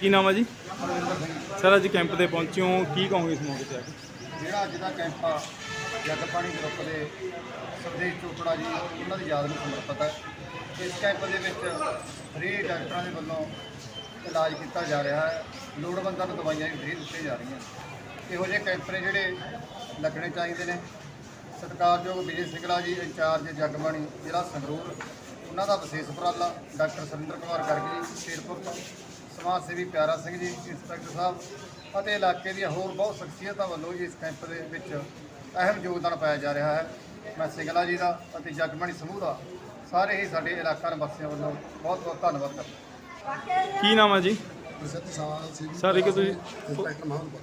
ਕੀ ਨਾਮ ਹੈ ਜੀ? ਪਰਵਿੰਦਰ ਸਿੰਘ ਸਰ, ਅੱਜ ਕੈਂਪ ਤੇ ਪਹੁੰਚੇ ਹੋ। ਕੀ ਕਹੋਗੇ ਇਸ ਮੌਕੇ ਤੇ ਆ ਕੇ? ਜਿਹੜਾ ਅੱਜ ਦਾ ਕੈਂਪ ਆ ਜਗ ਪਾਣੀ ਗਰੁੱਪ ਦੇ ਸੰਦੇਸ਼ ਚੋਪੜਾ ਜੀ, ਉਹਨਾਂ ਦੀ ਯਾਦ ਨੂੰ ਸਮਰਪਿਤ ਹੈ ਇਸ ਕੈਂਪ ਦੇ ਵਿੱਚ ਫ੍ਰੀ ਡਾਕਟਰਾਂ ਦੇ ਵੱਲੋਂ ਇਲਾਜ ਕੀਤਾ ਜਾ ਰਿਹਾ ਹੈ। ਲੋੜਵੰਦਾਂ ਨੂੰ ਦਵਾਈਆਂ ਵੀ ਫ੍ਰੀ ਦਿੱਤੀਆਂ ਜਾ ਰਹੀਆਂ। ਇਹੋ ਜਿਹੇ ਕੈਂਪ ਨੇ ਜਿਹੜੇ ਲੱਗਣੇ ਚਾਹੀਦੇ ਨੇ। ਸਤਿਕਾਰਯੋਗ ਵਿਜੇ ਸਿੰਗਲਾ ਜੀ, ਇੰਚਾਰਜ ਜਗਬਾਣੀ, ਜ਼ਿਲ੍ਹਾ ਸੰਗਰੂਰ। ਉਹਨਾਂ ਦਾ ਵਿਸ਼ੇਸ਼ ਉਪਰਾਲਾ ਡਾਕਟਰ ਸੁਰਿੰਦਰ ਕੁਮਾਰ ਗਰਗ ਜੀ, ਸ਼ੇਰਪੁਰ ਤੋਂ। ਸਮਾਜ ਸੇਵੀ ਪਿਆਰਾ ਸਿੰਘ ਜੀ ਇੰਸਪੈਕਟਰ ਸਾਹਿਬ ਅਤੇ ਇਲਾਕੇ ਦੀਆਂ ਹੋਰ ਬਹੁਤ ਸ਼ਖਸੀਅਤਾਂ ਵੱਲੋਂ ਜੀ ਇਸ ਕੈਂਪ ਦੇ ਵਿੱਚ ਅਹਿਮ ਯੋਗਦਾਨ ਪਾਇਆ ਜਾ ਰਿਹਾ ਹੈ। ਮੈਂ ਸਿੰਗਲਾ ਜੀ ਦਾ ਅਤੇ ਜਗਬਾਣੀ ਸਮੂਹ ਦਾ ਸਾਰੇ ਹੀ ਸਾਡੇ ਇਲਾਕਾ ਨਿਵਾਸੀਆਂ ਵੱਲੋਂ ਬਹੁਤ ਬਹੁਤ ਧੰਨਵਾਦ ਕਰਦਾ ਕੀ ਨਾਮ ਹੈ ਜੀ? ਸਰ, ਇੱਕ ਤੁਸੀਂ- ਇੰਸਪੈਕਟਰ ਮਹਾਨਪੁਰ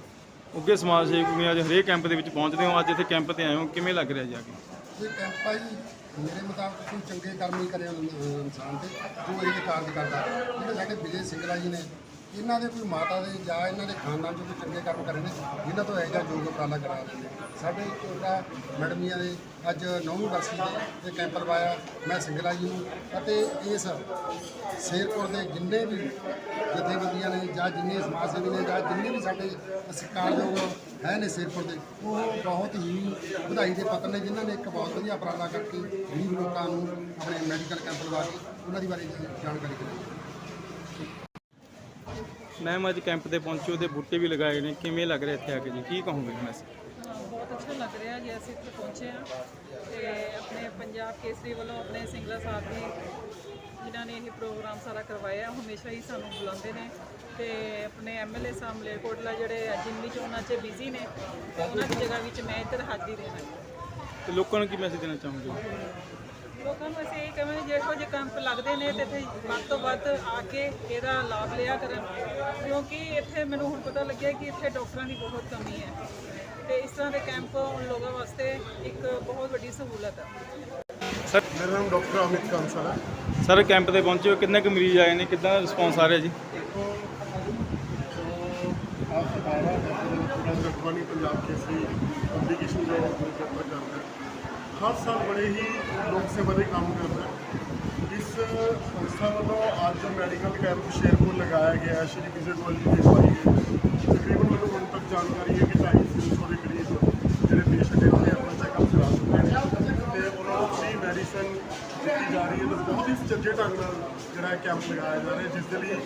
ਉੱਗੇ ਸਮਾਜ ਸੇਵਕ ਨੇ ਅੱਜ ਹਰੇਕ ਕੈਂਪ ਦੇ ਵਿੱਚ ਪਹੁੰਚਦੇ ਹੋ ਅੱਜ ਇੱਥੇ ਕੈਂਪ ਤੇ ਆਏ ਹੋ ਕਿਵੇਂ ਲੱਗ ਰਿਹਾ ਜਾ ਕੇ? ਇਹ ਕੈਂਪ ਆ ਜੀ ਮੇਰੇ ਮੁਤਾਬਕ ਕੋਈ ਚੰਗੇ ਕਰਮ ਨਹੀਂ ਕਰੇ ਇਨਸਾਨ ਤੇ ਉਹ ਇਹ ਕਾਰਜ ਕਰਦਾ। ਜਿਹੜੇ ਸਾਡੇ ਵਿਜੇ ਸਿੰਗਲਾ ਜੀ ਨੇ ਇਹਨਾਂ ਦੇ ਕੋਈ ਮਾਤਾ ਦੇ ਜਾਂ ਇਹਨਾਂ ਦੇ ਖਾਨਦਾਨ ਚੋਂ ਕੋਈ ਚੰਗੇ ਕੰਮ ਕਰੇ ਨੇ ਇਹਨਾਂ ਤੋਂ ਇਹੋ ਜਿਹਾ ਯੋਗ ਉਪਰਾਲਾ ਕਰਾ ਰਹੇ ਸਾਡੇ ਕੋਲਦਾ ਮੈਡਮੀਆਂ ਦੇ ਅੱਜ ਨੌਵੀਂ ਵਰਸੀ ਦੇ ਤੇ ਕੈਂਪ ਲਵਾਇਆ। ਮੈਂ ਸਿੰਗਲਾ ਜੀ ਨੂੰ ਅਤੇ ਇਸ ਸ਼ੇਰਪੁਰ ਦੇ ਜਿੰਨੇ ਵੀ ਜਥੇਬੰਦੀਆਂ ਨੇ ਜਾਂ ਜਿੰਨੇ ਸਮਾਜ ਸੇਵੀ ਨੇ ਜਾਂ ਜਿੰਨੇ ਵੀ ਸਾਡੇ ਸਤਿਕਾਰਯੋਗ ਹੈ ਨੇ ਸ਼ੇਰਪੁਰ ਦੇ, ਉਹ ਬਹੁਤ ਹੀ ਵਧਾਈ ਦੇ ਪੱਤਰ ਨੇ ਜਿਨ੍ਹਾਂ ਨੇ ਇੱਕ ਬਹੁਤ ਵਧੀਆ ਉਪਰਾਲਾ ਕਰਕੇ ਗਰੀਬ ਲੋਕਾਂ ਨੂੰ ਆਪਣੇ ਮੈਡੀਕਲ ਕੈਂਪ ਲਵਾ ਕੇ ਉਹਨਾਂ ਦੀ ਬਾਰੇ ਜਾਣਕਾਰੀ ਦਿੱਤੀ। ਮੈਮ ਅੱਜ ਕੈਂਪ ਤੇ ਪਹੁੰਚੇ ਤੇ ਬੂਟੇ ਵੀ ਲਗਾਏ ਨੇ। ਕਿਵੇਂ ਲੱਗ ਰਿਹਾ ਇੱਥੇ ਆ ਕੇ ਜੀ? ਕੀ ਕਹੋਗੇ ਮੈਸੇਜ? ਬਹੁਤ ਅੱਛਾ ਲੱਗ ਰਿਹਾ ਜੀ ਅਸੀਂ ਇੱਥੇ ਪਹੁੰਚੇ ਹਾਂ ਤੇ ਆਪਣੇ ਪੰਜਾਬ ਕੇਸਰੀ ਵੱਲੋਂ ਆਪਣੇ ਸਿੰਗਲਾ ਸਾਹਿਬ ਜੀ ਜਿਨ੍ਹਾਂ ਨੇ ਇਹ ਪ੍ਰੋਗਰਾਮ ਸਾਰਾ ਕਰਵਾਇਆ ਹਮੇਸ਼ਾ ਹੀ ਸਾਨੂੰ ਬੁਲਾਉਂਦੇ ਨੇ ਤੇ ਆਪਣੇ ਐਮਐਲਏ ਸਾਹਿਬ ਮਲੇਰਕੋਟਲਾ ਜਿਹੜੇ ਜਿੰਨੀ ਚੋਣਾਂ 'ਚ ਬਿਜ਼ੀ ਨੇ ਤੇ ਉਹਨਾਂ ਦੀ ਜਗ੍ਹਾ ਵਿੱਚ ਮੈਂ ਇੱਧਰ ਹਾਜ਼ਰੀ ਦੇਣਾ। ਤੇ ਲੋਕਾਂ ਨੂੰ ਕੀ ਮੈਸੇਜ ਦੇਣਾ ਚਾਹੋਗੇ? ਲੋਕਾਂ ਨੂੰ ਅਸੀਂ ਇਹ ਕਹਾਂਗੇ ਜਿਹੋ ਜਿਹੇ ਕੈਂਪ ਲੱਗਦੇ ਨੇ ਤੇ ਇੱਥੇ ਵੱਧ ਤੋਂ ਵੱਧ ਆ ਕੇ ਇਹਦਾ ਲਾਭ ਲਿਆ ਕਰਨ ਕਿਉਂਕਿ ਇੱਥੇ ਮੈਨੂੰ ਹੁਣ ਪਤਾ ਲੱਗਿਆ ਕਿ ਇੱਥੇ ਡਾਕਟਰਾਂ ਦੀ ਬਹੁਤ ਕਮੀ ਹੈ ਤੇ ਇਸ ਤਰ੍ਹਾਂ ਦੇ ਕੈਂਪ ਲੋਕਾਂ ਵਾਸਤੇ ਇੱਕ ਬਹੁਤ ਵੱਡੀ ਸਹੂਲਤ ਹੈ ਸਰ ਮੇਰਾ ਨਾਮ ਡਾਕਟਰ ਅਮਿਤ ਕੰਸਲ ਹੈ ਸਰ ਕੈਂਪ ਤੇ ਪਹੁੰਚੇ ਹੋ ਕਿੰਨੇ ਕੁ ਮਰੀਜ਼ ਆਏ ਨੇ ਕਿੱਦਾਂ ਦਾ ਰਿਸਪੌਂਸ ਆ ਰਿਹਾ ਜੀ ਆਪ ਸਤਾਰਾ ਜਗਬਾਣੀ ਪੰਜਾਬ ਕੇਸਰੀ ਪਬਲਿਕੇਸ਼ਨ ਜੋ ਹੈ ਹਰ ਸਾਲ ਬੜੇ ਹੀ ਲੋਕ ਸੇਵਾ ਦੇ ਕੰਮ ਕਰਦਾ ਹੈ। ਇਸ ਸੰਸਥਾ ਵੱਲੋਂ ਅੱਜ ਮੈਡੀਕਲ ਕੈਂਪ ਸ਼ੇਰਪੁਰ ਲਗਾਇਆ ਗਿਆ ਸ਼੍ਰੀ ਵਿਜੇ ਗੋਇਲ ਜੀ ਦੇ ਪਾਈ ਤਕਰੀਬਨ ਮੈਨੂੰ ਹੁਣ ਤੱਕ ਜਾਣਕਾਰੀ ਹੈ ਕਿ 250 ਦੇ ਕਰੀਬ ਜਿਹੜੇ ਪੇਸ਼ੈਂਟ ਇੱਥੇ ਆਪਣਾ ਚੈੱਕਅਪ ਕਰਾ ਚੁੱਕੇ ਨੇ। ਤੇ ਉਹਨਾਂ ਨੂੰ ਫ੍ਰੀ ਮੈਡੀਸਨ ਦਿੱਤੀ ਜਾ ਰਹੀ ਹੈ। ਤੇ ਬਹੁਤ ਹੀ ਸੁਚੱਜੇ ਢੰਗ ਨਾਲ ਜਿਹੜਾ ਕੈਂਪ ਲਗਾਇਆ ਜਾ ਰਿਹਾ ਜਿਸ ਦੇ ਲਈ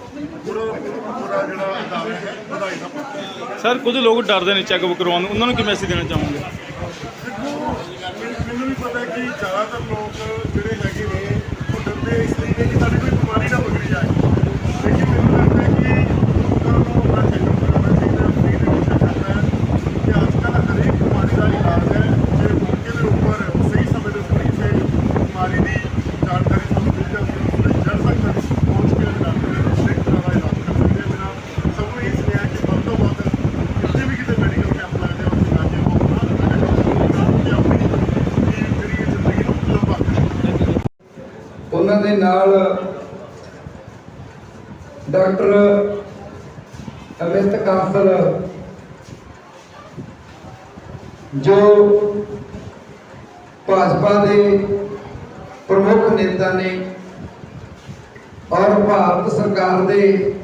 ਪੂਰਾ ਪੂਰਾ ਜਿਹੜਾ ਅਦਾਰਾ ਹੈ, ਵਧਾਈ ਦਾ ਪਾਤਰ ਸਰ ਕੁਝ ਲੋਕ ਡਰਦੇ ਨੇ ਚੈੱਕਅਪ ਕਰਵਾਉਣ ਨੂੰ। ਉਹਨਾਂ ਨੂੰ ਕੀ ਮੈਸੇਜ ਦੇਣਾ ਚਾਹੋਗੇ ਦੇਖੋ ਮੈਨੂੰ- ਮੈਨੂੰ ਵੀ ਪਤਾ ਹੈ ਕਿ ਜ਼ਿਆਦਾਤਰ ਲੋਕ ਜਿਹੜੇ ਹੈਗੇ ਨੇ ਉਹ ਡਰਦੇ ਇਸ ਲਈ ਨੇ ਕਿ ਸਾਡੀ ਕੋਈ ਬਿਮਾਰੀ ਨਾ ਪਕੜੀ ਜਾਏ ਲੇਕਿਨ ਮੈਨੂੰ ਲੱਗਦਾ ਹੈ ਕਿ ਲੋਕਾਂ ਨੂੰ ਆਪਣਾ ਚੈੱਕਅਪ ਕਰਾਉਣਾ ਚਾਹੀਦਾ ਹੈ ਫ੍ਰੀ ਦੇ ਵਿੱਚ ਕਰਨਾ ਹੈ ਕਿ ਅੱਜ ਕੱਲ੍ਹ ਹਰੇਕ ਬਿਮਾਰੀ ਦਾ ਇਲਾਜ ਹੈ ਜੇ ਮੌਕੇ ਦੇ ਉੱਪਰ ਸਹੀ ਸਮੇਂ ਦੇ ਉੱਪਰ ਕਿਸੇ ਬਿਮਾਰੀ ਦੀ ਜਾਣਕਾਰੀ ਸਾਨੂੰ ਮਿਲ ਜਾਂਦੀ ਹੈ ਉਸ ਲਈ ਜੜ ਤੱਕ ਪਹੁੰਚ ਕੇ ਡਾਕਟਰ ਦੇ ਹਰੇਕ ਤਰ੍ਹਾਂ ਦਾ ਇਲਾਜ ਕਰ ਸਕਦੇ ਹਾਂ ਮੇਰਾ ਸਭ ਨੂੰ ਇਹ ਸੁਨੇਹਾ ਕਿ ਵੱਧ ਤੋਂ ਵੱਧ ਜਿੱਥੇ ਵੀ ਕਿਤੇ ਮੈਡੀਕਲ ਕੈਂਪ ਲੱਗਦੇ ਆ ਉੱਥੇ ਜਾ ਕੇ ਉਹ ਆਪਣਾ ਕਿ ਆਪਣੀ ਇਹ ਜਿਹੜੀ ਜ਼ਿੰਦਗੀ ਨੂੰ ਲੰਬਾ ਕਰੇ ਉਹਨਾਂ ਦੇ ਨਾਲ ਡਾਕਟਰ ਅਮਿਤ ਕਾਂਸਲ, ਜੋ ਭਾਜਪਾ ਦੇ ਪ੍ਰਮੁੱਖ ਨੇਤਾ ਨੇ ਔਰ ਭਾਰਤ ਸਰਕਾਰ ਦੇ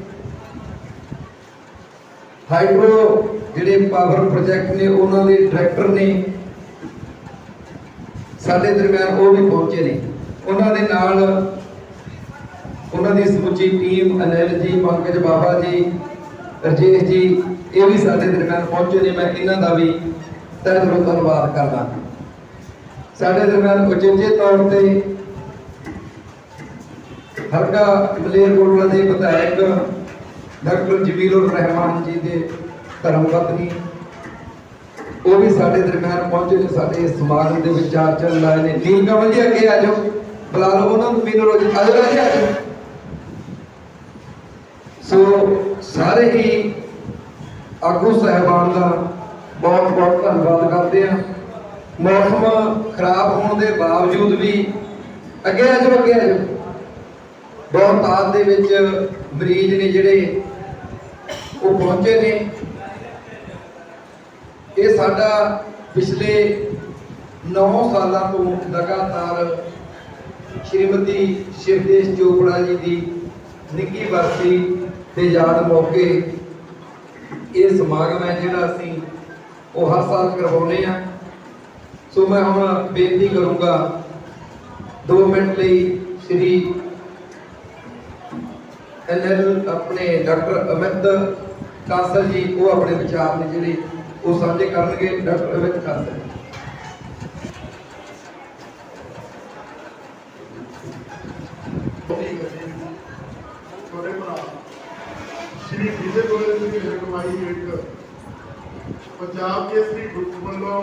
ਹਾਈਡਰੋ ਜਿਹੜੇ ਪਾਵਰ ਪ੍ਰੋਜੈਕਟ ਨੇ, ਉਹਨਾਂ ਦੇ ਡਾਇਰੈਕਟਰ ਨੇ, ਸਾਡੇ ਦਰਮਿਆਨ ਉਹ ਵੀ ਪਹੁੰਚੇ ਨੇ। ਉਹਨਾਂ ਦੇ ਨਾਲ ਉਹਨਾਂ ਦੀ ਸਮੁੱਚੀ ਟੀਮ ਅਨਿਲ ਜੀ, ਪੰਕਜ ਬਾਬਾ ਜੀ, ਰਜੇਸ਼ ਜੀ, ਇਹ ਵੀ ਸਾਡੇ ਦਰਮਿਆਨ ਪਹੁੰਚੇ ਨੇ। ਮੈਂ ਇਹਨਾਂ ਦਾ ਵੀ ਤਹਿ ਦਿਲੋਂ ਧੰਨਵਾਦ ਕਰਦਾ ਸਾਡੇ ਦਰਮਿਆਨ ਉਚੇਚੇ ਤੌਰ ਤੇ ਹਲਕਾ ਮਲੇਰਕੋਟਲਾ ਦੇ ਵਿਧਾਇਕ ਡਾਕਟਰ ਜਮੀਲੁਰ ਰਹਿਮਾਨ ਜੀ ਦੇ ਧਰਮ ਪਤਨੀ ਉਹ ਵੀ ਸਾਡੇ ਦਰਮਿਆਨ ਪਹੁੰਚੇ ਨੇ। ਸਾਡੇ ਇਸ ਸਮਾਗਮ ਦੇ ਵਿਚਾਰ ਚਾਰ ਚੰਨ ਲਾਏ ਨੇ। ਨੀਲ ਕਮਲ ਜੀ, ਅੱਗੇ ਆ ਜਾਓ। ਬੁਲਾ ਲਓ ਉਹਨਾਂ ਨੂੰ ਸੋ ਸਾਰੇ ਹੀ ਆਗੂ ਸਹਿਬਾਨ ਦਾ ਬਹੁਤ ਬਹੁਤ ਧੰਨਵਾਦ ਕਰਦੇ ਆ ਮੌਸਮ ਖਰਾਬ ਹੋਣ ਦੇ ਬਾਵਜੂਦ ਵੀ ਅੱਗੇ ਆ ਜਾਓ ਅੱਗੇ ਆ ਜਾਓ ਬਹੁਤ ਤਾਦ ਦੇ ਵਿੱਚ ਮਰੀਜ਼ ਨੇ ਜਿਹੜੇ ਉਹ ਪਹੁੰਚੇ ਨੇ ਇਹ ਸਾਡਾ ਪਿਛਲੇ 9 ਸਾਲਾਂ ਤੋਂ ਲਗਾਤਾਰ ਸ਼੍ਰੀਮਤੀ ਸ਼ਿਵਦੇਸ਼ ਚੋਪੜਾ ਜੀ ਦੀ ਨਿੱਕੀ ਵਰਸੀ ਤੇ ਯਾਦ ਮੌਕੇ ਇਹ ਸਮਾਗਮ ਹੈ ਜਿਹੜਾ ਅਸੀਂ ਉਹ ਹਰ ਸਾਲ ਕਰਵਾਉਂਦੇ ਆ ਸੋ ਮੈਂ ਹੁਣ ਬੇਨਤੀ ਕਰੂੰਗਾ 2 ਮਿੰਟ ਲਈ ਸ੍ਰੀ ਐਨਐਲ ਆਪਣੇ ਡਾਕਟਰ ਅਮਿਤ ਕਾਸਲ ਜੀ, ਉਹ ਆਪਣੇ ਵਿਚਾਰ ਨੇ ਜਿਹੜੇ ਉਹ ਸਾਂਝੇ ਕਰਨਗੇ। ਡਾਕਟਰ ਅਮਿਤ ਕਾਂਸਲ ਛੋਟੇ ਭਰਾ ਸ਼੍ਰੀ ਵਿਜੇ ਗੋਇਲ ਜੀ ਦੀ ਰਗਵਾਈ ਹੇਠ ਪੰਜਾਬ ਕੇਸਰੀ ਗਰੁੱਪ ਵੱਲੋਂ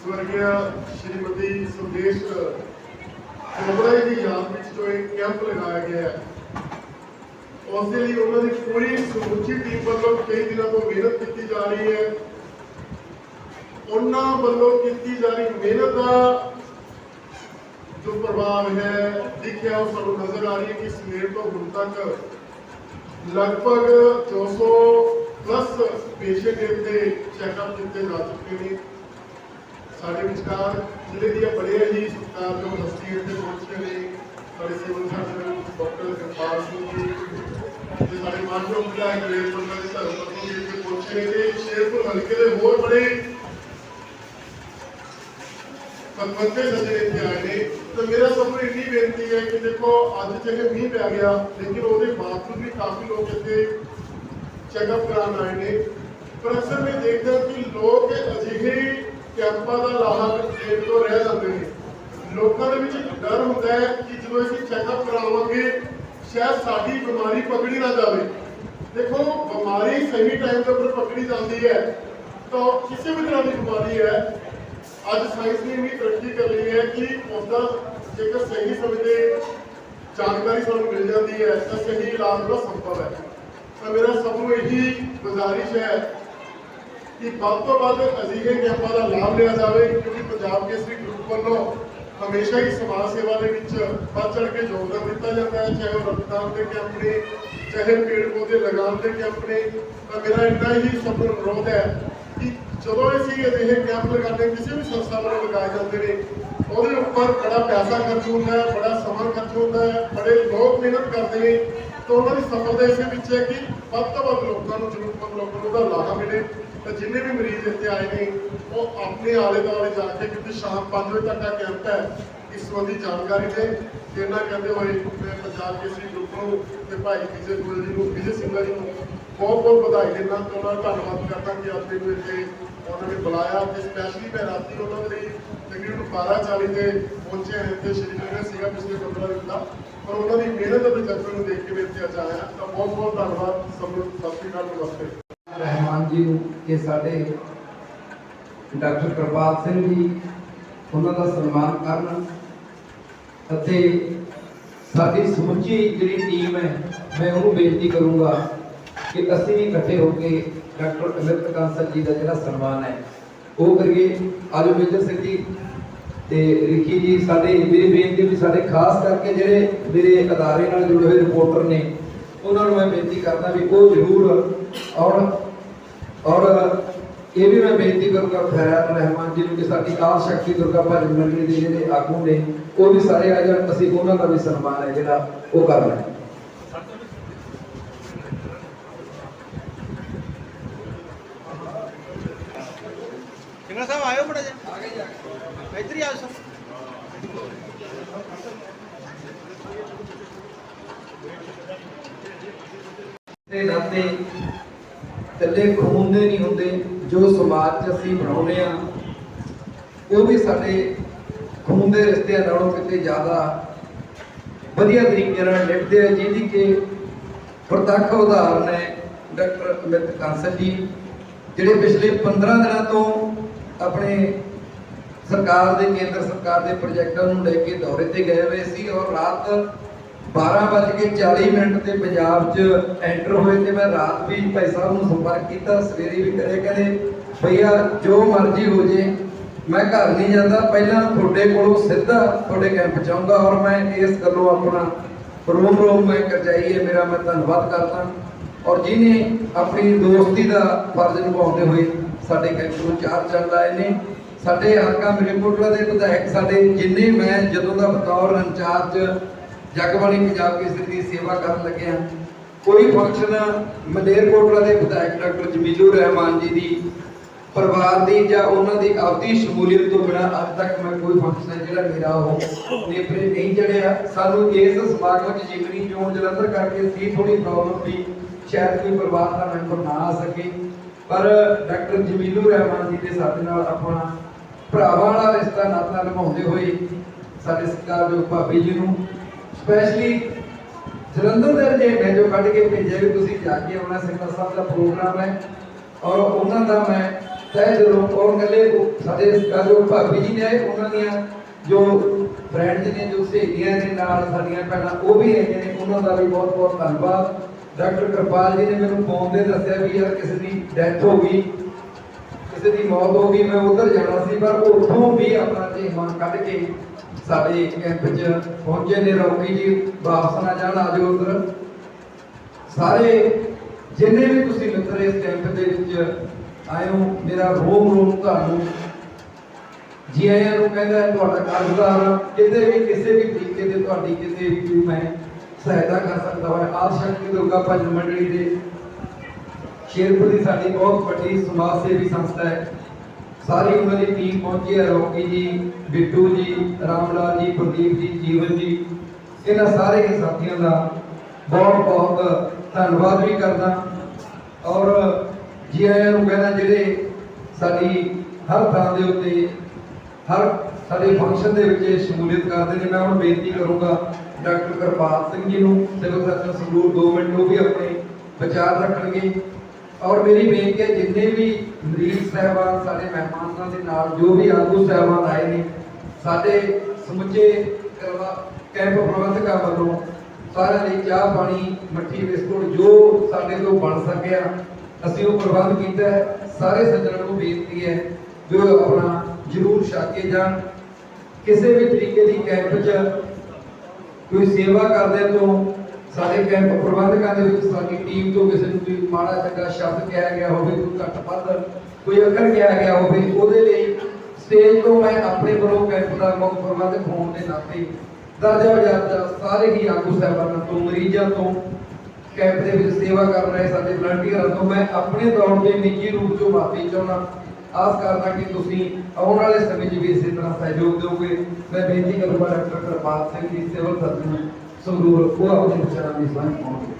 ਸਵਰਗਿਆ ਸ਼੍ਰੀਮਤੀ ਸੁਦੇਸ਼ ਚੋਪੜਾ ਦੀ ਯਾਦ ਵਿੱਚ ਜੋ ਇੱਕ ਕੈਂਪ ਲਗਾਇਆ ਗਿਆ ਹੈ, ਉਸ ਦੇ ਲਈ ਉਹਨਾਂ ਦੀ ਪੂਰੀ ਸਮੁੱਚੀ ਟੀਮ ਵੱਲੋਂ ਕਈ ਦਿਨਾਂ ਤੋਂ ਮਿਹਨਤ ਕੀਤੀ ਜਾ ਰਹੀ ਹੈ। ਉਹਨਾਂ ਵੱਲੋਂ ਕੀਤੀ ਜਾ ਰਹੀ ਮਿਹਨਤ ਦਾ ਜੋ ਪ੍ਰਭਾਵ ਹੈ, ਦਿਖਿਆ ਉਹ ਸਾਨੂੰ ਨਜ਼ਰ ਆ ਰਹੀ ਹੈ ਕਿ ਸਵੇਰ ਤੋਂ ਹੁਣ ਤੱਕ ਲਗਭਗ 200 ਪਲੱਸ ਪੇਸ਼ੈਂਟ ਇੱਥੇ ਚੈੱਕਅਪ ਕੀਤੇ ਜਾ ਚੁੱਕੇ ਨੇ। ਸਾਡੇ ਵਿਚਕਾਰ ਜ਼ਿਲ੍ਹੇ ਦੀਆਂ ਬੜੀਆਂ ਹੀ ਸਤਿਕਾਰਯੋਗ ਹਸਤੀਆਂ ਇੱਥੇ ਪਹੁੰਚੇ ਨੇ। ਸਾਡੇ civil surgeon doctor Kirpal Singh ji, ਤੇ ਸਾਡੇ ਮਾਨਯੋਗ ਵਿਧਾਇਕ ਰੇਲ ਮੰਡਲ ਦੇ ਧਰਮ ਜੀ ਇੱਥੇ ਪਹੁੰਚੇ ਨੇ। ਸ਼ੇਰਪੁਰ ਹਲਕੇ ਦੇ ਹੋਰ ਬੜੇ ਪਤਵੰਤੇ ਸੱਜਣ ਇੱਥੇ ਆਏ ਨੇ। ਤੇ ਮੇਰਾ ਸਭ ਨੂੰ ਇੰਨੀ ਬੇਨਤੀ ਹੈ ਕਿ ਦੇਖੋ, ਅੱਜ ਚਾਹੇ ਮੀਂਹ ਪੈ ਗਿਆ, ਲੇਕਿਨ ਉਹਦੇ ਬਾਵਜੂਦ ਵੀ ਕਾਫੀ ਲੋਕ ਇੱਥੇ ਚੈੱਕਅਪ ਕਰਾਉਣ ਆਏ ਨੇ। ਪਰ ਅਕਸਰ ਮੈਂ ਦੇਖਦਾ ਕਿ ਲੋਕ ਅਜਿਹੇ ਕੈਂਪਾਂ ਦਾ ਲਾਹਾ ਦੇਣ ਤੋਂ ਰਹਿ ਜਾਂਦੇ ਨੇ। ਲੋਕਾਂ ਦੇ ਵਿੱਚ ਡਰ ਹੁੰਦਾ ਹੈ ਕਿ ਜਦੋਂ ਅਸੀਂ ਚੈੱਕਅਪ ਕਰਾਵਾਂਗੇ, ਸ਼ਾਇਦ ਸਾਡੀ ਬਿਮਾਰੀ ਪਕੜੀ ਨਾ ਜਾਵੇ। ਦੇਖੋ, ਬਿਮਾਰੀ ਸਹੀ ਟਾਈਮ ਤੇ ਉੱਪਰ ਪਕੜੀ ਜਾਂਦੀ ਹੈ, ਤਾਂ ਕਿਸੇ ਵੀ ਤਰ੍ਹਾਂ ਦੀ ਬਿਮਾਰੀ ਹੈ ਅੱਜ ਸਾਇੰਸ ਨੇ ਇੰਨੀ ਤਰੱਕੀ ਕਰ ਲਈ ਹੈ ਕਿ ਉਸਦਾ ਜੇਕਰ ਸਹੀ ਸਮੇਂ ਤੇ ਜਾਣਕਾਰੀ ਸਾਨੂੰ ਮਿਲ ਜਾਂਦੀ ਹੈ, ਤਾਂ ਸਹੀ ਇਲਾਜ ਦਾ ਸੰਭਵ ਹੈ। ਤਾਂ ਮੇਰਾ ਸਭ ਨੂੰ ਇਹੀ ਗੁਜ਼ਾਰਿਸ਼ ਹੈ ਕਿ ਵੱਧ ਤੋਂ ਵੱਧ ਅਜਿਹੇ ਕੈਂਪਾਂ ਦਾ ਲਾਭ ਲਿਆ ਜਾਵੇ, ਕਿਉਂਕਿ ਪੰਜਾਬ ਕੇਸਰੀ ਗਰੁੱਪ ਵੱਲੋਂ ਹਮੇਸ਼ਾ ਹੀ ਸਮਾਜ ਸੇਵਾ ਦੇ ਵਿੱਚ ਵੱਧ ਚੜ ਕੇ ਯੋਗਦਾਨ ਦਿੱਤਾ ਜਾਂਦਾ ਹੈ, ਚਾਹੇ ਉਹ ਰਕਤਦਾਨ ਦੇ ਕੈਂਪ ਨੇ, ਚਾਹੇ ਪੇੜ ਪੌਦੇ ਲਗਾਉਣ ਦੇ ਕੈਂਪ ਨੇ। ਤਾਂ ਮੇਰਾ ਇੰਨਾ ਹੀ ਸਭ ਨੂੰ ਅਨੁਰੋਧ ਹੈ ਜਦੋਂ ਅਸੀਂ ਅਜਿਹੇ ਕੈਂਪ ਲਗਾਉਂਦੇ, ਕਿਸੇ ਵੀ ਸੰਸਥਾ ਵੱਲੋਂ ਲਗਾਏ ਜਾਂਦੇ ਨੇ, ਉਹਦੇ ਉੱਪਰ ਬੜਾ ਪੈਸਾ ਖਰਚ ਹੁੰਦਾ ਹੈ, ਬੜਾ ਸਮਾਂ ਖਰਚ ਹੁੰਦਾ ਹੈ, ਬੜੇ ਲੋਕ ਮਿਹਨਤ ਕਰਦੇ ਨੇ, ਤਾਂ ਉਹਨਾਂ ਦੀ ਸਫਲਤਾ ਇਸੇ ਵਿੱਚ ਹੈ ਕਿ ਵੱਧ ਤੋਂ ਵੱਧ ਲੋਕਾਂ ਨੂੰ ਜ਼ਰੂਰਤਮੰਦ ਲੋਕਾਂ ਨੂੰ ਉਹਦਾ ਲਾਹਾ ਮਿਲੇ। ਤਾਂ ਜਿੰਨੇ ਵੀ ਮਰੀਜ਼ ਇੱਥੇ ਆਏ ਨੇ, ਉਹ ਆਪਣੇ ਆਲੇ ਦੁਆਲੇ ਜਾ ਕੇ ਕਿਉਂਕਿ ਸ਼ਾਮ 5 ਵਜੇ ਤੱਕ ਦਾ ਕੈਂਪ ਹੈ, ਇਸ ਸੰਬੰਧੀ ਜਾਣਕਾਰੀ ਦੇ। ਤੇ ਇਹਨਾਂ ਕਹਿੰਦੇ ਹੋਏ, ਮੈਂ ਪੰਜਾਬ ਕੇਸਰੀ ਗਰੁੱਪ ਨੂੰ ਤੇ ਭਾਈ ਵਿਜੇ ਗੋਇਲ ਜੀ ਨੂੰ, ਵਿਜੇ ਸਿੰਘਲਾ ਜੀ ਨੂੰ ਬਹੁਤ ਬਹੁਤ ਵਧਾਈ ਦਿੰਦਾ ਤੇ ਧੰਨਵਾਦ ਕਰਦਾ ਕਿ ਅੱਜ ਮੈਨੂੰ ਇੱਥੇ ਉਹਨਾਂ ਨੇ ਬੁਲਾਇਆ ਤੇ ਸਪੈਸ਼ਲੀ ਮੈਂ ਰਾਤੀ ਉਹਨਾਂ ਦੇ ਲਈ ਤਕਰੀਬਨ 12:40 ਤੇ ਪਹੁੰਚੇ ਹਾਂ ਇੱਥੇ ਸ਼੍ਰੀਨਗਰ ਸੀਗਾ ਪਿਛਲੇ 15 ਦਿਨ ਦਾ। ਪਰ ਉਹਨਾਂ ਦੀ ਮਿਹਨਤ ਅਤੇ ਜਜ਼ਬੇ ਨੂੰ ਦੇਖ ਕੇ ਮੈਂ ਇੱਥੇ ਅੱਜ ਆਇਆ। ਤਾਂ ਬਹੁਤ ਬਹੁਤ ਧੰਨਵਾਦ ਸਭ ਨੂੰ, ਸਤਿ ਸ਼੍ਰੀ ਅਕਾਲ ਨਮਸਤੇ। ਰਹਿਮਾਨ ਜੀ ਨੂੰ ਇਹ ਸਾਡੇ ਡਾਕਟਰ ਕਿਰਪਾਲ ਸਿੰਘ ਜੀ, ਉਹਨਾਂ ਦਾ ਸਨਮਾਨ ਕਰਨ ਅਤੇ ਸਾਡੀ ਸਮੁੱਚੀ ਜਿਹੜੀ ਟੀਮ ਹੈ, ਮੈਂ ਉਹਨੂੰ ਬੇਨਤੀ ਕਰੂੰਗਾ ਕਿ ਅਸੀਂ ਇਕੱਠੇ ਹੋ ਕੇ ਡਾਕਟਰ ਅਮਿਤ ਕਾਂਸਲ ਜੀ ਦਾ ਜਿਹੜਾ ਸਨਮਾਨ ਹੈ, ਉਹ ਕਰੀਏ। ਆਜੋ ਮੇਜਰ ਸਿੰਘ ਜੀ ਤੇ ਰਿਖੀ ਜੀ ਸਾਡੇ, ਮੇਰੀ ਬੇਨਤੀ ਵੀ ਸਾਡੇ ਖਾਸ ਕਰਕੇ ਜਿਹੜੇ ਮੇਰੇ ਅਦਾਰੇ ਨਾਲ ਜੁੜੇ ਹੋਏ ਰਿਪੋਰਟਰ ਨੇ, ਉਹਨਾਂ ਨੂੰ ਮੈਂ ਬੇਨਤੀ ਕਰਦਾ ਵੀ ਉਹ ਜ਼ਰੂਰ ਔਰ ਔਰ ਇਹ ਵੀ ਮੈਂ ਬੇਨਤੀ ਕਰੂੰਗਾ ਖੈਰ ਰਹਿਮਾਨ ਜੀ ਨੂੰ ਕਿ ਸਾਡੀ ਕਾਲ ਸ਼ਕਤੀ ਦੁਰਗਾ ਭਜਨ ਮੰਡਲੀ ਦੇ ਜਿਹੜੇ ਆਗੂ ਨੇ, ਉਹ ਵੀ ਸਾਰੇ ਆ ਜਾਣ। ਅਸੀਂ ਉਹਨਾਂ ਦਾ ਵੀ ਸਨਮਾਨ ਹੈ ਜਿਹੜਾ ਉਹ ਕਰਨਾ ਲੈਣਾ। ਸਿੰਘਲਾ ਸਾਹਿਬ ਆਇਓ ਮੜਾ ਜਾ ਆ ਗਏ ਜਾ ਇੱਧਰ ਹੀ ਆਓ ਸਰ ਤੇ ਨਾਤੇ ਇਕੱਲੇ ਖੂਨ ਦੇ ਨਹੀਂ ਹੁੰਦੇ, ਜੋ ਸਮਾਜ 'ਚ ਅਸੀਂ ਬਣਾਉਂਦੇ ਆ ਉਹ ਵੀ ਸਾਡੇ ਖੂਨ ਦੇ ਰਿਸ਼ਤਿਆਂ ਨਾਲੋਂ ਕਿਤੇ ਜ਼ਿਆਦਾ ਵਧੀਆ ਤਰੀਕੇ ਨਾਲ ਨਿਭਦੇ ਆ, ਜਿਹਦੀ ਕਿ ਪ੍ਰਤੱਖ ਉਦਾਹਰਨ ਹੈ ਡਾਕਟਰ ਅਮਿਤ ਕੰਸਲ ਜੀ। ਜਿਹੜੇ ਪਿਛਲੇ 15 ਦਿਨਾਂ ਤੋਂ ਆਪਣੇ ਸਰਕਾਰ ਦੇ, ਕੇਂਦਰ ਸਰਕਾਰ ਦੇ ਪ੍ਰੋਜੈਕਟਾਂ ਨੂੰ ਲੈ ਕੇ ਦੌਰੇ ਤੇ ਗਏ ਹੋਏ ਸੀ ਔਰ ਰਾਤ 12:40 ਮਿੰਟ ਤੇ ਪੰਜਾਬ 'ਚ ਐਂਟਰ ਹੋਏ ਤੇ ਮੈਂ ਰਾਤ ਵੀ ਭਾਈ ਸਾਹਿਬ ਨੂੰ ਸੰਪਰਕ ਕੀਤਾ, ਸਵੇਰੇ ਵੀ ਕਰੇ ਕਹਿੰਦੇ ਭਈਆ ਜੋ ਮਰਜ਼ੀ ਹੋ ਜੇ, ਮੈਂ ਘਰ ਨਹੀਂ ਜਾਂਦਾ, ਪਹਿਲਾਂ ਤੁਹਾਡੇ ਕੋਲੋਂ ਸਿੱਧਾ ਤੁਹਾਡੇ ਕੈਂਪ ਚ ਆਊਂਗਾ ਔਰ ਮੈਂ ਇਸ ਗੱਲੋਂ ਆਪਣਾ ਰੋਮ ਰੋਮ ਮੈਂ ਕਰਜਾਈ ਹੈ, ਮੇਰਾ ਮੈਂ ਧੰਨਵਾਦ ਕਰਦਾ। ਔਰ ਜਿਨੇ ਆਪਣੀ ਦੋਸਤੀ ਦਾ ਫਰਜ਼ ਨਿਭਾਉਂਦੇ ਹੋਏ ਸਾਡੇ ਕੈਂਪ ਨੂੰ ਚਾਰ ਚੰਨ ਲਾਏ ਨੇ, ਸਾਡੇ ਹਲਕਾ ਮਰੀਪੁਰਲਾ ਦੇ ਵਿਧਾਇਕ, ਸਾਡੇ ਜਿੰਨੇ ਮੈਂ ਜਦੋਂ ਦਾ ਬਤੌਰ ਇੰਚਾਰਜ ਜਗਬਾਣੀ ਪੰਜਾਬ ਕੇਸਰੀ ਦੀ ਸੇਵਾ ਕਰਨ ਲੱਗਿਆ ਕੋਈ ਫੰਕਸ਼ਨ ਮਲੇਰਕੋਟਲਾ ਦੇ ਵਿਧਾਇਕ ਡਾਕਟਰ ਜਮੀਲੁਰ ਰਹਿਮਾਨ ਜੀ ਦੀ ਪਰਿਵਾਰ ਦੀ ਜਾਂ ਉਹਨਾਂ ਦੀ ਆਪਦੀ ਸ਼ਮੂਲੀਅਤ ਤੋਂ ਬਿਨਾਂ ਅੱਜ ਤੱਕ ਮੈਂ ਕੋਈ ਫੰਕਸ਼ਨ ਹੈ ਜਿਹੜਾ ਮੇਰਾ ਉਹ ਨੇਪਰੇ ਨਹੀਂ ਚੜਿਆ। ਸਾਨੂੰ ਇਸ ਸਮਾਗਮ 'ਚ ਜਿਮਨੀ ਜੋਨ ਜਲੰਧਰ ਕਰਕੇ ਸੀ ਥੋੜੀ ਪ੍ਰੋਬਲਮ ਵੀ ਸ਼ਾਇਦ ਕੋਈ ਪਰਿਵਾਰ ਦਾ ਮੈਂਬਰ ਨਾ ਆ ਸਕੇ, ਪਰ ਡਾਕਟਰ ਜਮੀਲੁਰ ਰਹਿਮਾਨ ਜੀ ਦੇ ਸਾਡੇ ਨਾਲ ਆਪਣਾ ਭਰਾਵਾਂ ਵਾਲਾ ਰਿਸ਼ਤਾ ਨਾਤਾ ਨਿਭਾਉਂਦੇ ਹੋਏ ਸਾਡੇ ਸਤਿਕਾਰਯੋਗ ਭਾਬੀ ਜੀ ਨੂੰ ਸਪੈਸ਼ਲੀ ਜਲੰਧਰ ਦੇ ਰਜੇਵੇਂ ਜੋ ਕੱਢ ਕੇ ਭੇਜਿਆ ਵੀ ਤੁਸੀਂ ਜਾ ਕੇ ਆਉਣਾ ਸਿੰਘਾ ਸਾਹਿਬ ਦਾ ਪ੍ਰੋਗਰਾਮ ਹੈ ਔਰ ਉਹਨਾਂ ਦਾ ਮੈਂ ਤਹਿ ਦਿਲੋਂ ਔਰ ਗੱਲੇ ਸਾਡੇ ਸਤਿਕਾਰਯੋਗ ਭਾਬੀ ਜੀ ਨੇ ਉਹਨਾਂ ਦੀਆਂ ਜੋ ਫਰੈਂਡਸ ਨੇ, ਜੋ ਸਹੇਲੀਆਂ ਨੇ ਨਾਲ ਸਾਡੀਆਂ ਭੈਣਾਂ, ਉਹ ਵੀ ਆਈਆਂ ਨੇ, ਉਹਨਾਂ ਦਾ ਵੀ ਬਹੁਤ ਬਹੁਤ ਧੰਨਵਾਦ। ਡਾਕਟਰ ਕਿਰਪਾਲ ਜੀ ਨੇ ਮੈਨੂੰ ਫੋਨ ਤੇ ਦੱਸਿਆ ਵੀ ਯਾਰ ਕਿਸੇ ਦੀ ਡੈਥ ਹੋ ਗਈ, ਕਿਸੇ ਦੀ ਮੌਤ ਹੋ ਗਈ, ਮੈਂ ਉਧਰ ਜਾਣਾ ਸੀ, ਪਰ ਉੱਥੋਂ ਵੀ ਆਪਣਾ ਝੇਮਾ ਕੱਢ ਕੇ ਸਾਡੇ ਕੈਂਪ 'ਚ ਪਹੁੰਚੇ ਨੇ, ਰੌਕੀ ਜੀ, ਵਾਪਸ ਨਾ ਜਾਣ ਆਜੋ ਉਧਰ। ਸਾਰੇ ਜਿੰਨੇ ਵੀ ਤੁਸੀਂ ਮਿੱਤਰ ਇਸ ਕੈਂਪ ਦੇ ਵਿੱਚ ਆਏ ਹੋ, ਮੇਰਾ ਰੋਮ ਰੋਮ ਤੁਹਾਨੂੰ ਜੀ ਆਇਆਂ ਨੂੰ ਕਹਿੰਦਾ ਤੁਹਾਡਾ ਕਾਰਗੁਜ਼ਾਰ ਕਿਤੇ ਵੀ, ਕਿਸੇ ਵੀ ਤਰੀਕੇ ਦੇ ਤੁਹਾਡੀ ਕਿਤੇ ਵੀ ਮੈਂ ਸਹਾਇਤਾ ਕਰ ਸਕਦਾ ਹਾਂ। ਆਦ ਸ਼ਕਤੀ ਦੁਰਗਾ ਭਜਨ ਮੰਡਲੀ ਦੇ ਸ਼ੇਰਪੁਰ ਦੀ ਸਾਡੀ ਬਹੁਤ ਵੱਡੀ ਸਮਾਜ ਸੇਵੀ ਸੰਸਥਾ ਹੈ। ਸਾਰੀ ਉਮਰ ਦੀ ਟੀਮ ਪਹੁੰਚੀ ਹੈ। ਰੌਕੀ ਜੀ, ਬਿੱਟੂ ਜੀ, ਰਾਮਲਾਲ ਜੀ, ਪ੍ਰਦੀਪ ਜੀ, ਜੀਵਨ ਜੀ, ਇਹਨਾਂ ਸਾਰੇ ਹੀ ਸਾਥੀਆਂ ਦਾ ਬਹੁਤ ਬਹੁਤ ਧੰਨਵਾਦ ਵੀ ਕਰਦਾ। ਔਰ ਜੀ ਆਇਆਂ ਨੂੰ ਕਹਿੰਦਾ ਜਿਹੜੇ ਸਾਡੀ ਹਰ ਥਾਂ ਦੇ ਉੱਤੇ ਹਰ ਸਾਡੇ ਫੰਕਸ਼ਨ ਦੇ ਵਿੱਚ ਸ਼ਮੂਲੀਅਤ ਕਰਦੇ ਨੇ। ਮੈਂ ਹੁਣ ਬੇਨਤੀ ਕਰੂੰਗਾ ਡਾਕਟਰ ਕਿਰਪਾਲ ਸਿੰਘ ਜੀ ਨੂੰ ਸਿਵਲ ਸਰਜਨ ਸੰਗਰੂਰ 2 ਮਿੰਟ ਉਹ ਵੀ ਆਪਣੇ ਵਿਚਾਰ ਰੱਖਣਗੇ। ਔਰ ਮੇਰੀ ਬੇਨਤੀ ਹੈ, ਜਿੰਨੇ ਵੀ ਮਰੀਜ਼ ਸਹਿਬਾਨ, ਸਾਡੇ ਮਹਿਮਾਨਾਂ ਦੇ ਨਾਲ ਜੋ ਵੀ ਆਗੂ ਸਹਿਬਾਨ ਆਏ ਨੇ, ਸਾਡੇ ਸਮੁੱਚੇ ਕੈਂਪ ਪ੍ਰਬੰਧਕਾਂ ਵੱਲੋਂ ਸਾਰਿਆਂ ਲਈ ਚਾਹ, ਪਾਣੀ, ਮੱਠੀ, ਬਿਸਕੁਟ ਜੋ ਸਾਡੇ ਤੋਂ ਬਣ ਸਕਿਆ, ਅਸੀਂ ਉਹ ਪ੍ਰਬੰਧ ਕੀਤਾ ਹੈ। ਸਾਰੇ ਸੱਜਣਾਂ ਨੂੰ ਬੇਨਤੀ ਹੈ, ਜੋ ਆਪਣਾ ਜਰੂਰ ਛਕ ਕੇ ਜਾਣ। ਕਿਸੇ ਵੀ ਤਰੀਕੇ ਦੀ ਕੈਂਪ 'ਚ ਕੋਈ ਸੇਵਾ ਕਰਦੇ ਤੋਂ ਸਾਡੇ ਕੈਂਪ ਪ੍ਰਬੰਧਕਾਂ ਦੇ ਵਿੱਚ ਸਾਡੀ ਟੀਮ ਤੋਂ ਕਿਸੇ ਨੂੰ ਕੋਈ ਮਾੜਾ ਚੰਗਾ ਸ਼ਬਦ ਕਿਹਾ ਗਿਆ ਹੋਵੇ, ਕੋਈ ਘੱਟ ਵੱਧ ਕੋਈ ਅੱਖਰ ਕਿਹਾ ਗਿਆ ਹੋਵੇ, ਉਹਦੇ ਲਈ ਸਟੇਜ ਤੋਂ ਮੈਂ ਆਪਣੇ ਵੱਲੋਂ ਕੈਂਪ ਦਾ ਮੁੱਖ ਪ੍ਰਬੰਧਕ ਹੋਣ ਦੇ ਨਾਤੇ ਦਰਜਾ ਵਜਾਤਾ ਸਾਰੇ ਹੀ ਆਗੂ ਸਾਹਿਬਾਨਾਂ ਤੋਂ, ਮਰੀਜ਼ਾਂ ਤੋਂ ਕੈਂਪ ਦੇ ਵਿੱਚ ਸੇਵਾ ਕਰ ਰਹੇ ਸਾਡੇ ਵਲੰਟੀਅਰਾਂ ਤੋਂ ਮੈਂ ਆਪਣੇ ਤੌਰ ਤੇ ਨਿੱਜੀ ਰੂਪ ਤੋਂ ਮਾਫੀ ਚਾਹੁੰਦਾ ਆਸ ਕਰਦਾ ਕਿ ਤੁਸੀਂ ਆਉਣ ਵਾਲੇ ਸਮੇਂ 'ਚ ਵੀ ਇਸੇ ਤਰ੍ਹਾਂ ਸਹਿਯੋਗ ਦਿਓਗੇ ਮੈਂ ਬੇਨਤੀ ਕਰੂੰਗਾ ਡਾਕਟਰ ਕਿਰਪਾਲ ਸਿੰਘ ਜੀ ਸਿਵਲ ਸਰਜਨ ਸੰਗਰੂਰ ਉਹ ਆਪਣੇ ਵਿਚਾਰਾਂ ਦੀ ਸਾਂਝ ਪਾਉਣਗੇ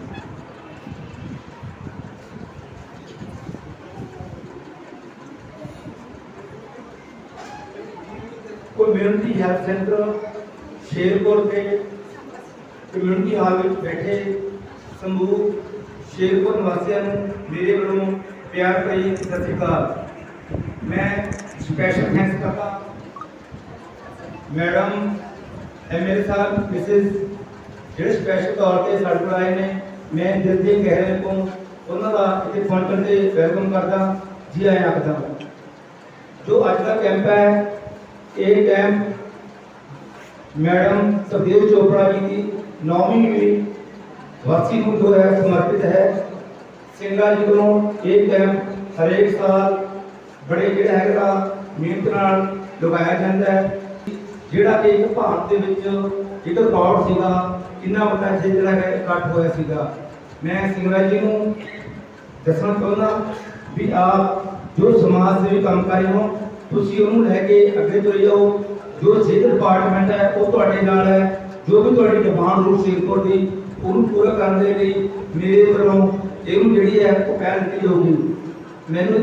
ਕਮਿਊਨਿਟੀ ਹੈਲਥ ਸੈਂਟਰ ਸ਼ੇਰਪੁਰ ਦੇ ਕਮਿਊਨਿਟੀ ਹਾਲ ਵਿੱਚ ਬੈਠੇ ਸਮੂਹ ਸ਼ੇਰਪੁਰ ਨਿਵਾਸੀਆਂ ਨੂੰ ਮੇਰੇ ਵੱਲੋਂ ਪਿਆਰ ਭਰੀ ਸਤਿ ਸ਼੍ਰੀ ਅਕਾਲ ਮੈਂ ਸਪੈਸ਼ਲ ਥੈਂਕਸ ਕਰਦਾ। ਮੈਡਮ, ਐਮਐਲ ਸਾਹਿਬ ਮਿਸਿਸ ਜਿਹੜੇ ਸਪੈਸ਼ਲ ਤੌਰ ਤੇ ਸਾਡੇ ਕੋਲ ਆਏ ਨੇ, ਮੈਂ ਦਿਲ ਦੇ ਗਹਿਰੇ ਤੋਂ ਉਹਨਾਂ ਦਾ ਇੱਥੇ ਫੰਕਸ਼ਨ ਤੇ ਵੈਲਕਮ ਕਰਦਾ, ਜੀ ਆਇਆਂ ਆਖਦਾ ਜੋ ਅੱਜ ਦਾ ਕੈਂਪ ਹੈ, ਇਹ ਕੈਂਪ ਮੈਡਮ ਸੁਖਦੇਵ ਚੋਪੜਾ ਜੀ ਦੀ ਨੌਵੀਂ ਵੀ ਵਾਰਸੀ ਨੂੰ ਜੋ ਹੈ ਸਮਰਪਿਤ ਹੈ। ਸਿੰਘਾਂ ਜੀ ਵੱਲੋਂ ਇਹ ਕੈਂਪ ਹਰੇਕ ਸਾਲ ਬੜੇ ਜਿਹੜਾ ਹੈਗਾ ਮਿਹਨਤ ਨਾਲ ਲਗਾਇਆ ਜਾਂਦਾ ਹੈ। ਜਿਹੜਾ ਕਿ ਇੱਕ ਭਾਰਤ ਦੇ ਵਿੱਚ ਇੱਕ ਰਿਕਾਰਡ ਸੀਗਾ, ਕਿੰਨਾ ਵੱਡਾ ਇੱਥੇ ਜਿਹੜਾ ਹੈ, ਇਕੱਠ ਹੋਇਆ ਸੀਗਾ। ਮੈਂ ਸਿੰਘਾਂ ਜੀ ਨੂੰ ਦੱਸਣਾ ਚਾਹੁੰਦਾ ਵੀ ਆਪ ਜੋ ਸਮਾਜ ਸੇਵੀ ਕੰਮ ਕਰ ਰਹੇ ਹੋ, ਤੁਸੀਂ ਉਹਨੂੰ ਲੈ ਕੇ ਅੱਗੇ ਤੁਰ ਜਾਓ। ਜੋ ਸਿਹਤ ਡਿਪਾਰਟਮੈਂਟ ਹੈ, ਉਹ ਤੁਹਾਡੇ ਨਾਲ ਹੈ। ਜੋ ਵੀ ਤੁਹਾਡੀ ਡਿਮਾਂਡ ਰੂਟ ਸ਼ੇਰਪੁਰ ਦੀ, ਉਹਨੂੰ ਪੂਰਾ ਕਰਨ ਦੇ ਲਈ ਮੇਰੇ ਵੱਲੋਂ ਇਹਨੂੰ ਜਿਹੜੀ ਹੈ, ਉਹ ਕਹਿ ਦਿੱਤੀ ਜਾਊਗੀ। ਮੈਨੂੰ